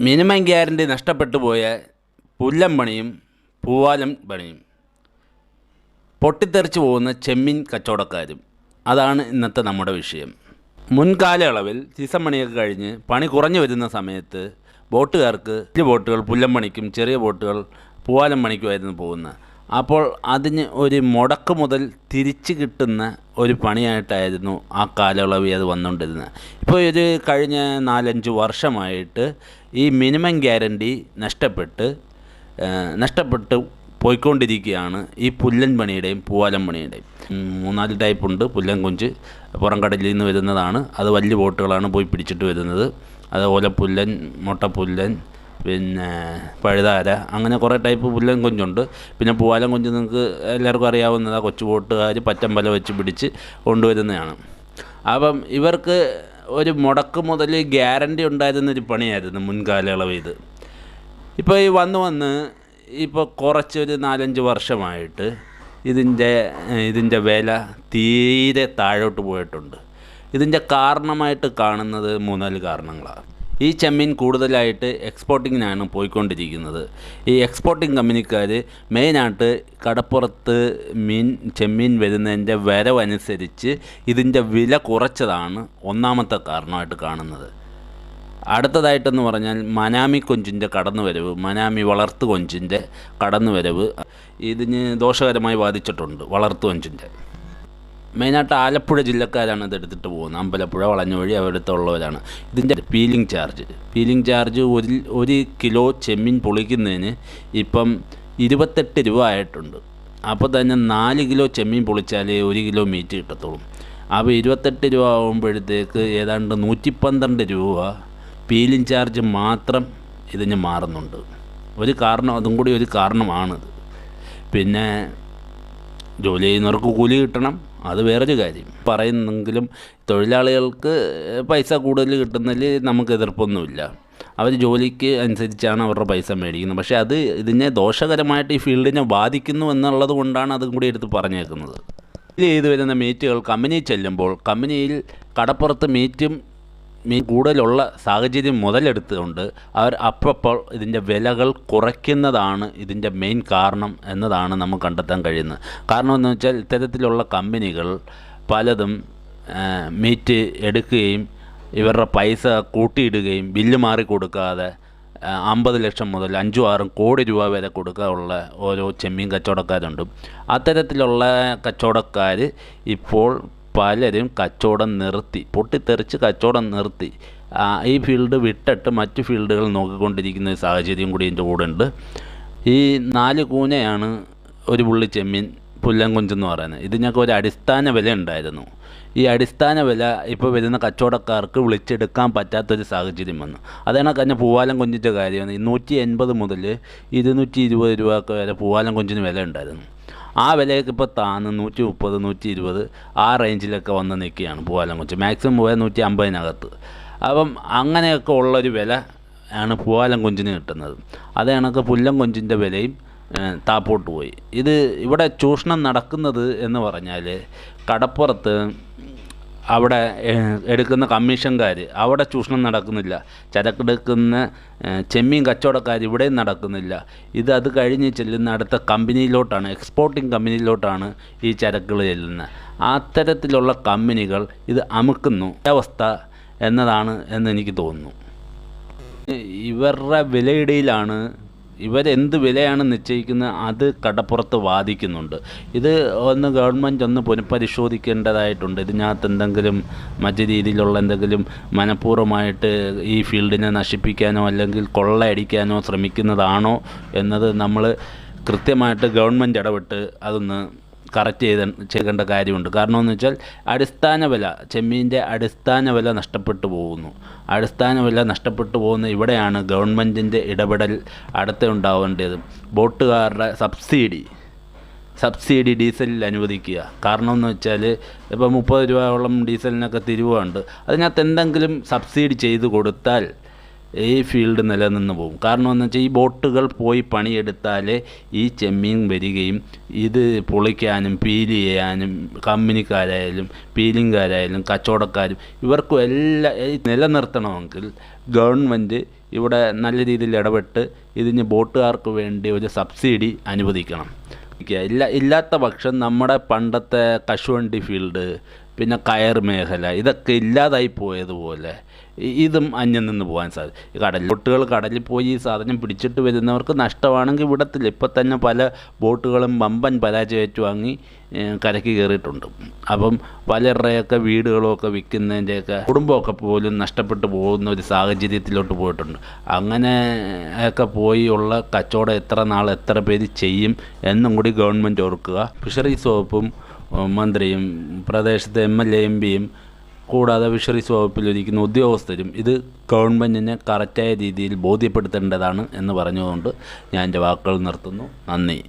Minimum guarantee നഷ്ടപ്പെട്ടു പോയ പുല്ലം പണിയും പൂവാലം പണിയും. പൊട്ടിത്തെറിച്ച് പോകുന്ന ചെമ്മീൻ കച്ചവടക്കാരും. അതാണ് ഇന്നത്തെ നമ്മുടെ വിഷയം. മുൻകാലയളവിൽ സീസൺ പണിയൊക്കെ കഴിഞ്ഞ് പണി കുറഞ്ഞു വരുന്ന സമയത്ത് ബോട്ടുകാർക്ക് വലിയ ബോട്ടുകൾ പുല്ലം പണിക്കും ചെറിയ ബോട്ടുകൾ പൂവാലം പണിക്കുമായിരുന്നു പോകുന്നത്. അപ്പോൾ അതിന് ഒരു മുടക്ക് മുതൽ തിരിച്ച് കിട്ടുന്ന ഒരു പണിയായിട്ടായിരുന്നു ആ കാലയളവിൽ അത് വന്നുകൊണ്ടിരുന്നത്. ഇപ്പോൾ ഒരു കഴിഞ്ഞ നാലഞ്ച് വർഷമായിട്ട് ഈ മിനിമം ഗ്യാരണ്ടി നഷ്ടപ്പെട്ട് നഷ്ടപ്പെട്ട് പോയിക്കൊണ്ടിരിക്കുകയാണ് ഈ പുല്ലൻ പണിയുടെയും പൂവാലം പണിയുടെയും. മൂന്നാൽ ടൈപ്പ് ഉണ്ട് പുല്ലൻ കൊഞ്ച് പുറം കടലിൽ നിന്ന് വരുന്നതാണ്. അത് വലിയ ബോട്ടുകളാണ് പോയി പിടിച്ചിട്ട് വരുന്നത്. അതുപോലെ പുല്ലൻ മുട്ടപ്പുല്ലൻ പിന്നെ പഴുതാര അങ്ങനെ കുറേ ടൈപ്പ് പുല്ലൻ കൊഞ്ചുണ്ട് പിന്നെ പൂവാലം കൊഞ്ച് നിങ്ങൾക്ക് എല്ലാവർക്കും അറിയാവുന്നതാണ് കൊച്ചു പച്ചമ്പല വെച്ച് പിടിച്ച് കൊണ്ടുവരുന്നതാണ്. അപ്പം ഇവർക്ക് ഒരു മുടക്ക് മുതൽ ഗ്യാരണ്ടി ഉണ്ടായിരുന്നൊരു പണിയായിരുന്നു മുൻകാലയളവ് ഇത്. ഇപ്പോൾ ഈ വന്ന് വന്ന് ഇപ്പോൾ കുറച്ചൊരു നാലഞ്ച് വർഷമായിട്ട് ഇതിന്റെ ഇതിന്റെ വില തീരെ താഴോട്ട് പോയിട്ടുണ്ട്. ഇതിന്റെ കാരണമായിട്ട് കാണുന്നത് മൂന്നാൽ കാരണങ്ങളാണ്. ഈ ചെമ്മീൻ കൂടുതലായിട്ട് എക്സ്പോർട്ടിങ്ങിനാണ് പോയിക്കൊണ്ടിരിക്കുന്നത്. ഈ എക്സ്പോർട്ടിങ് കമ്പനിക്കാർ മെയിനായിട്ട് കടപ്പുറത്ത് മീൻ ചെമ്മീൻ വരുന്നതിന്റെ വരവനുസരിച്ച് ഇതിന്റെ വില കുറച്ചതാണ് ഒന്നാമത്തെ കാരണമായിട്ട് കാണുന്നത്. അടുത്തതായിട്ടെന്ന് പറഞ്ഞാൽ മനാമി കൊഞ്ചിന്റെ കടന്നുവരവ് മനാമി വളർത്തു കൊഞ്ചിന്റെ കടന്നുവരവ് ഇതിന് ദോഷകരമായി ബാധിച്ചിട്ടുണ്ട് വളർത്തു കൊഞ്ചിന്റെ. മെയിനായിട്ട് ആലപ്പുഴ ജില്ലക്കാരാണ് ഇത് എടുത്തിട്ട് പോകുന്നത്. അമ്പലപ്പുഴ വളഞ്ഞുവഴി അവിടുത്തുള്ളവരാണ് ഇതിന്റെ പീലിംഗ് ചാർജ്. പീലിംഗ് ചാർജ് ഒരു ഒരു കിലോ ചെമ്മീൻ പൊളിക്കുന്നതിന് ഇപ്പം ഇരുപത്തെട്ട് രൂപ ആയിട്ടുണ്ട്. അപ്പോൾ തന്നെ നാല് കിലോ ചെമ്മീൻ പൊളിച്ചാലേ ഒരു കിലോ മീറ്റ് കിട്ടത്തുള്ളൂ. അപ്പോൾ ഇരുപത്തെട്ട് രൂപ ആകുമ്പോഴത്തേക്ക് ഏതാണ്ട് നൂറ്റി പന്ത്രണ്ട് രൂപ പീലിംഗ് ചാർജ് മാത്രം ഇതിന് മാറുന്നുണ്ട്. ഒരു കാരണം അതും കൂടി ഒരു കാരണമാണിത്. പിന്നെ ജോലി ചെയ്യുന്നവർക്ക് കൂലി കിട്ടണം. അത് വേറൊരു കാര്യം. പറയുന്നെങ്കിലും തൊഴിലാളികൾക്ക് പൈസ കൂടുതൽ കിട്ടുന്നതിൽ നമുക്ക് എതിർപ്പൊന്നുമില്ല. അവർ ജോലിക്ക് അനുസരിച്ചാണ് അവരുടെ പൈസ മേടിക്കുന്നത്. പക്ഷേ അത് ഇതിനെ ദോഷകരമായിട്ട് ഈ ഫീൽഡിനെ ബാധിക്കുന്നു എന്നുള്ളത് കൊണ്ടാണ് അതും കൂടി എടുത്ത് പറഞ്ഞേക്കുന്നത്. ഇത് ചെയ്തു വരുന്ന മീറ്റുകൾ കമ്പനിയിൽ ചെല്ലുമ്പോൾ കമ്പനിയിൽ കടപ്പുറത്ത് മീറ്റും മീൻ കൂടുതലുള്ള സാഹചര്യം മുതലെടുത്തുകൊണ്ട് അവർ അപ്പപ്പോൾ ഇതിന്റെ വിലകൾ കുറയ്ക്കുന്നതാണ് ഇതിന്റെ മെയിൻ കാരണം എന്നതാണ് നമുക്ക് കണ്ടെത്താൻ കഴിയുന്നത്. കാരണം എന്ന് വെച്ചാൽ ഇത്തരത്തിലുള്ള കമ്പനികൾ പലതും മീറ്റ് എടുക്കുകയും ഇവരുടെ പൈസ കൂട്ടിയിടുകയും ബില്ല് മാറി കൊടുക്കാതെ അമ്പത് ലക്ഷം മുതൽ അഞ്ചും ആറും കോടി രൂപ വരെ കൊടുക്കാനുള്ള ഓരോ ചെമ്മീൻ കച്ചവടക്കാരുണ്ട്. അത്തരത്തിലുള്ള കച്ചവടക്കാർ ഇപ്പോൾ പലരും കച്ചവടം നിർത്തി പൊട്ടിത്തെറിച്ച് കച്ചവടം നിർത്തി. ഈ ഫീൽഡ് വിട്ടിട്ട് മറ്റ് ഫീൽഡുകൾ നോക്കിക്കൊണ്ടിരിക്കുന്ന ഒരു സാഹചര്യം കൂടി എന്റെ കൂടെ ഉണ്ട് ഈ നാല് കൂനയാണ് ഒരു പുള്ളി ചെമ്മീൻ പുല്ലൻകുഞ്ചെന്ന് പറയുന്നത്. ഇതിനൊക്കെ ഒരു അടിസ്ഥാന വില ഉണ്ടായിരുന്നു. ഈ അടിസ്ഥാന വില ഇപ്പോൾ വരുന്ന കച്ചവടക്കാർക്ക് വിളിച്ചെടുക്കാൻ പറ്റാത്തൊരു സാഹചര്യം വന്നു. അതാണ് കഴിഞ്ഞ പൂവാലം കൊഞ്ചിന്റെ കാര്യം നൂറ്റി എൺപത് മുതൽ ഇരുന്നൂറ്റി ഇരുപത് രൂപ വരെ പൂവാലം കൊഞ്ചിന് വില ഉണ്ടായിരുന്നു. ആ വിലയൊക്കെ ഇപ്പോൾ താന്ന് നൂറ്റി മുപ്പത് നൂറ്റി ഇരുപത് ആ റേഞ്ചിലൊക്കെ വന്ന് നിൽക്കുകയാണ് പൂവാലം കൊഞ്ച് മാക്സിമം പോയാൽ നൂറ്റി അമ്പതിനകത്ത്. അപ്പം അങ്ങനെയൊക്കെ ഉള്ളൊരു വില ആണ് പൂവാലം കൊഞ്ചിന് കിട്ടുന്നത്. അത് കണക്ക് പുല്ലം കൊഞ്ചിന്റെ വിലയും താപ്പോട്ട് പോയി. ഇത് ഇവിടെ ചൂഷണം നടക്കുന്നത് എന്ന് പറഞ്ഞാൽ കടപ്പുറത്ത് അവിടെ എടുക്കുന്ന കമ്മീഷൻകാർ അവിടെ ചൂഷണം നടക്കുന്നില്ല. ചരക്കെടുക്കുന്ന ചെമ്മീൻ കച്ചവടക്കാർ ഇവിടെയും നടക്കുന്നില്ല. ഇത് അത് കഴിഞ്ഞ് ചെല്ലുന്ന അടുത്ത കമ്പനിയിലോട്ടാണ് എക്സ്പോർട്ടിംഗ് കമ്പനിയിലോട്ടാണ് ഈ ചരക്കുകൾ ചെല്ലുന്നത്. അത്തരത്തിലുള്ള കമ്പനികൾ ഇത് അമുക്കുന്നു. അവസ്ഥ എന്നതാണ് എന്ന് എനിക്ക് തോന്നുന്നു. ഇവരുടെ വിലയിടയിലാണ് ഇവരെന്ത് വിലയാണ് നിശ്ചയിക്കുന്നത് അത് കടപ്പുറത്ത് വാദിക്കുന്നുണ്ട്. ഇത് ഒന്ന് ഗവൺമെന്റ് ഒന്ന് പുനഃപരിശോധിക്കേണ്ടതായിട്ടുണ്ട്. ഇതിനകത്ത് എന്തെങ്കിലും മറ്റു രീതിയിലുള്ള എന്തെങ്കിലും മനഃപൂർവമായിട്ട് ഈ ഫീൽഡിനെ നശിപ്പിക്കാനോ അല്ലെങ്കിൽ കൊള്ളയടിക്കാനോ ശ്രമിക്കുന്നതാണോ എന്നത് നമ്മൾ കൃത്യമായിട്ട് ഗവൺമെന്റ് ഇടപെട്ട് അതൊന്ന് കറക്റ്റ് ചെയ്ത ചെയ്യേണ്ട കാര്യമുണ്ട്. കാരണം എന്ന് വെച്ചാൽ അടിസ്ഥാന വില ചെമ്മീന്റെ അടിസ്ഥാന വില നഷ്ടപ്പെട്ടു പോകുന്നു. അടിസ്ഥാന വില നഷ്ടപ്പെട്ടു പോകുന്ന ഇവിടെയാണ് ഗവൺമെന്റിന്റെ ഇടപെടൽ അടുത്ത ഉണ്ടാവേണ്ടത്. ബോട്ടുകാരുടെ സബ്സിഡി സബ്സിഡി ഡീസലിൽ അനുവദിക്കുക. കാരണം എന്ന് വെച്ചാൽ ഇപ്പോൾ മുപ്പത് രൂപയോളം ഡീസലിനൊക്കെ തിരുവുണ്ട്. അതിനകത്ത് എന്തെങ്കിലും സബ്സിഡി ചെയ്ത് കൊടുത്താൽ ഈ ഫീൽഡ് നിലനിന്ന് പോകും. കാരണം എന്ന് വെച്ചാൽ ഈ ബോട്ടുകൾ പോയി പണിയെടുത്താലേ ഈ ചെമ്മീൻ വരികയും ഇത് പൊളിക്കാനും പീൽ ചെയ്യാനും കമ്പനിക്കാരായാലും പീലിങ്കാരായാലും കച്ചവടക്കാരും ഇവർക്കും എല്ലാം നിലനിർത്തണമെങ്കിൽ ഗവൺമെന്റ് ഇവിടെ നല്ല രീതിയിൽ ഇടപെട്ട് ഇതിന് ബോട്ടുകാർക്ക് വേണ്ടി ഒരു സബ്സിഡി അനുവദിക്കണം. ഇല്ല ഇല്ല ഇല്ലാത്ത പക്ഷം നമ്മുടെ പണ്ടത്തെ കശുവണ്ടി ഫീൽഡ് പിന്നെ കയർ മേഖല ഇതൊക്കെ ഇല്ലാതായി പോയതുപോലെ ഇതും അന്യം നിന്ന് പോകാൻ സാധിക്കും കടൽ ബോട്ടുകൾ കടലിൽ പോയി ഈ സാധനം പിടിച്ചിട്ട് വരുന്നവർക്ക് നഷ്ടമാണെങ്കിൽ വിടത്തില്ല. ഇപ്പം തന്നെ പല ബോട്ടുകളും വമ്പൻ പരാജയറ്റ് വാങ്ങി കരയ്ക്ക് കയറിയിട്ടുണ്ട് അപ്പം പലരുടെയൊക്കെ വീടുകളൊക്കെ വിൽക്കുന്നതിന്റെയൊക്കെ കുടുംബമൊക്കെ പോലും നഷ്ടപ്പെട്ടു പോകുന്ന ഒരു സാഹചര്യത്തിലോട്ട് പോയിട്ടുണ്ട്. അങ്ങനെ ഒക്കെ പോയി ഉള്ള കച്ചവടം എത്ര നാൾ എത്ര പേര് ചെയ്യും എന്നും കൂടി ഗവൺമെന്റ് ഓർക്കുക. ഫിഷറീസ് വകുപ്പും മന്ത്രിയും പ്രദേശത്തെ എം എൽ എ എം പിയും കൂടാതെ ഫിഷറീസ് വകുപ്പിലിരിക്കുന്ന ഉദ്യോഗസ്ഥരും ഇത് ഗവൺമെന്റിനെ കറക്റ്റായ രീതിയിൽ ബോധ്യപ്പെടുത്തേണ്ടതാണ് എന്ന് പറഞ്ഞുകൊണ്ട് ഞാൻ എന്റെ വാക്കുകൾ നിർത്തുന്നു. നന്ദി.